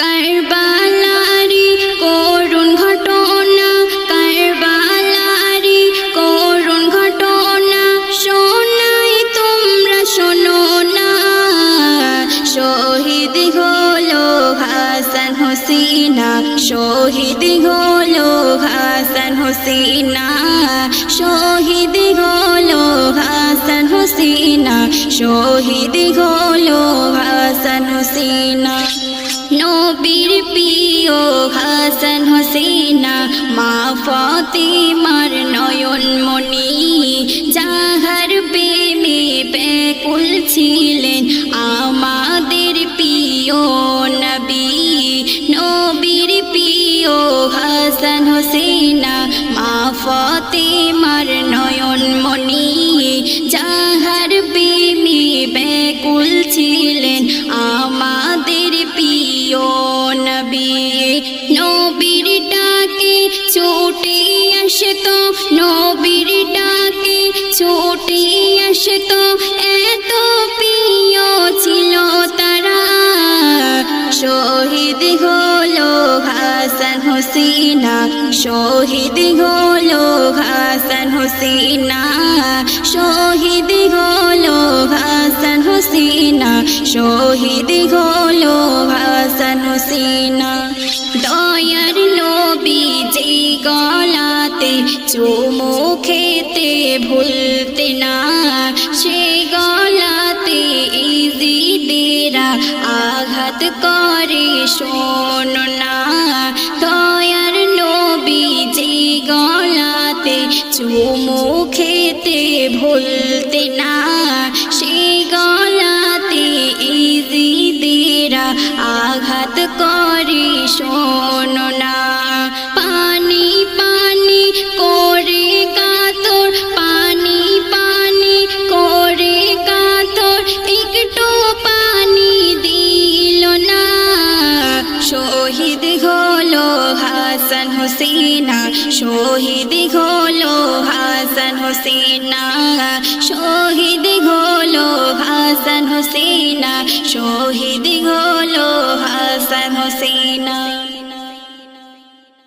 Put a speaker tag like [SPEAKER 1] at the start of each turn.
[SPEAKER 1] কারবালারি করুণ ঘটনা, কারবালারি করুণ ঘটনা শোনাই তোমরা শোনো না। শহীদ হলো হাসান হোসিনা, শহীদ হলো হাসান হোসিনা, শহীদ হলো হাসান হোসিনা, শহীদ হলো হাসান হোসিনা। নবীর প্রিয় হাসান হোসেনা মা ফতিমার নয়ন মনি যাহার প্রেমে ব্যাকুল ছিলেন আমাদের প্রিয় ছুটে আসতো, নবীর ডাকে ছুটে আসতো। এত প্রিয় ছিল তারা। শহীদ হলো হাসান হোসিনা, শহীদ হলো হাসান হোসিনা, শহীদ হলো হাসান হোসিনা, শহীদ হলো হাসান হোসিনা। গলাতে চুমু খেতে ভুলতে না, সে গলাতে ইজিদেরা আঘাত করে, শোন না। দয়ার নবী যে গলাতে চুমু খেতে ভুলতে না শহীদ হলো হাসান হোসেনা শহীদ হলো হাসান হোসেনা শহীদ